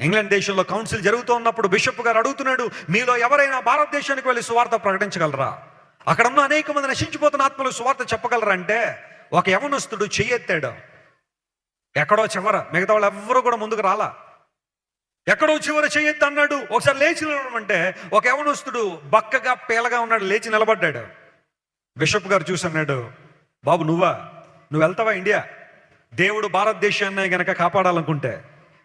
England దేశంలో council జరుగుతూ ఉన్నప్పుడు బిషప్ గారు అడుగుతున్నాడు మీలో ఎవరైనా భారతదేశానికి వెళ్ళి సువార్త ప్రకటించగలరా? అక్కడ ఉన్న అనేక మంది నశించిపోతున్న ఆత్మలు సువార్త చెప్పగలరా? అంటే ఒక యవనస్తుడు చెయ్యెత్తాడు ఎక్కడో చివర మిగతా వాళ్ళు ఎవ్వరూ కూడా ముందుకు రాలా. ఎక్కడో చివర చెయ్యొద్దు అన్నాడు. ఒకసారి లేచి నిలబడమంటే ఒక యవనస్తుడు బక్కగా పేలగా ఉన్నాడు లేచి నిలబడ్డాడు. బిషప్ గారు చూసి అన్నాడు బాబు నువ్వా? నువ్వు వెళ్తావా ఇండియా? దేవుడు భారతదేశాన్ని గనక కాపాడాలనుకుంటే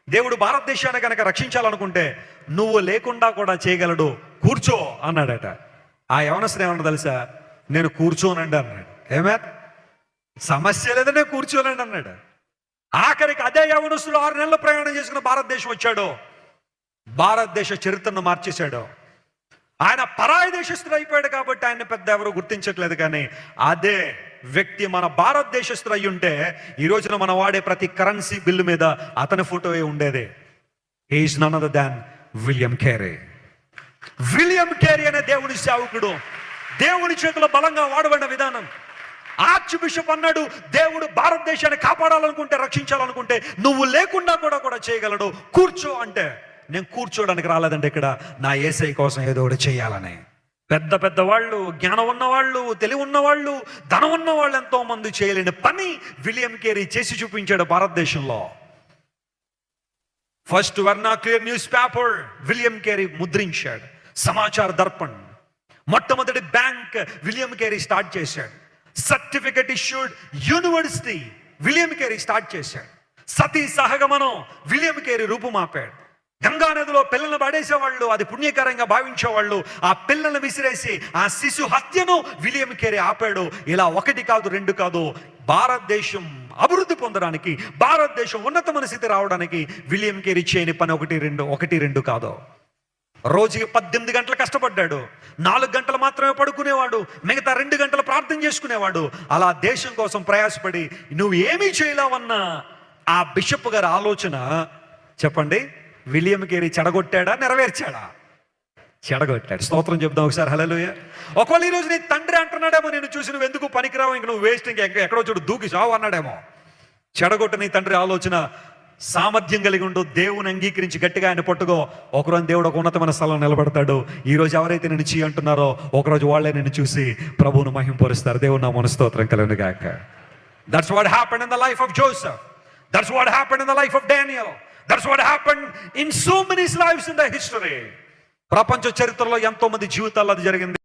దేవుడు భారతదేశాన్ని గనక రక్షించాలనుకుంటే నువ్వు లేకుండా కూడా చేయగలడు. కూర్చో అన్నాడట. ఆ యవనస్తుడు ఏమన్నా తెలుసా? నేను కూర్చోనండి అన్నాడు. ఏమే? సమస్య లేదనే కూర్చోనండి అన్నాడు. ఆఖరికి అదే యవనస్తుడు ఆరు నెలలు ప్రయాణం చేసుకుని భారతదేశం వచ్చాడు. భారతదేశ చరిత్రను మార్చేశాడు. ఆయన పరాయి దేశస్తుడు అయిపోయాడు కాబట్టి ఆయన పెద్ద ఎవరు గుర్తించట్లేదు కానీ అదే వ్యక్తి మన భారతదేశస్తుడు అయి ఉంటే ఈ రోజున మనం వాడే ప్రతి కరెన్సీ బిల్లు మీద అతని ఫోటో ఉండేదే. Is none other than William Carey William Carey అనే దేవుని సేవకుడు. దేవుని చేతిలో బలంగా వాడబడిన విధానం. ఆర్చ్ బిషప్ అన్నాడు దేవుడు భారతదేశాన్ని కాపాడాలనుకుంటే రక్షించాలనుకుంటే నువ్వు లేకుండా కూడా కూడా చేయగలడు. కూర్చో అంటే నేను కూర్చోడానికి రాలేదండి ఇక్కడ. నా ఏసై కోసం ఏదో ఒకటి చేయాలని. పెద్ద పెద్ద వాళ్ళు జ్ఞానం ఉన్నవాళ్ళు తెలివి ఉన్నవాళ్ళు ధనం ఉన్న వాళ్ళు ఎంతో మంది చేయలేని పని విలియం కేరీ చేసి చూపించాడు భారతదేశంలో. First vernacular news paper William Carey ముద్రించాడు. Samachar Darpan. మొట్టమొదటి బ్యాంక్ విలియం కేరీ స్టార్ట్ చేశాడు. Certificate issued university William Carey start చేశాడు. సతీ సహగమనం విలియం కేరీ రూపుమాపాడు. గంగా నదిలో పిల్లల్ని అది పుణ్యకరంగా భావించేవాళ్ళు ఆ పిల్లల్ని విసిరేసి ఆ శిశు హత్యను విలియం కేరీ ఆపాడు. ఇలా ఒకటి కాదు రెండు కాదు భారతదేశం అభివృద్ధి పొందడానికి భారతదేశం ఉన్నతమైన స్థితి రావడానికి విలియం కేరీ చేయని పని ఒకటి రెండు ఒకటి రెండు కాదు. రోజుకి పద్దెనిమిది గంటలు కష్టపడ్డాడు. నాలుగు గంటలు మాత్రమే పడుకునేవాడు. మిగతా రెండు గంటలు ప్రార్థన చేసుకునేవాడు. అలా దేశం కోసం ప్రయాసపడి నువ్వు ఏమీ చేయలేవన్న? ఆ బిషప్ గారి ఆలోచన చెప్పండి. విలియం కేరీ చెడగొట్టాడా నెరవేర్చాడా? చెడగొట్టాడు. స్తోత్రం చెప్దాం ఒకసారి హలోయ ఒకవేళ ఈ రోజు నీ తండ్రి అంటున్నాడేమో నేను చూసి నువ్వు ఎందుకు పనికిరావు? ఇంక నువ్వు వేస్ట్ ఇంకా ఎక్కడో చూడు దూకి చావు అన్నాడేమో. చెడగొట్ట నీ తండ్రి ఆలోచన సామర్థ్యం కలిగి ఉండు దేవుని అంగీకరించి గట్టిగా ఆయన పట్టుకో. ఒకరోజు దేవుడు ఒక ఉన్నతమైన స్థలం నిలబడతాడు. ఈ రోజు ఎవరైతే నేను చీ అంటున్నారో ఒకరోజు వాళ్ళే నేను చూసి ప్రభువును మహింపరుస్తారు. దేవుడు నా మనస్తోత్రం కలిగిన గాక. That's what happen in the life of Joseph that's what happen in the life of Daniel that's what happen in so many lifes in the history ప్రపంచ చరిత్రలో ఎంతో మంది జీవితాల్లో అది జరిగింది.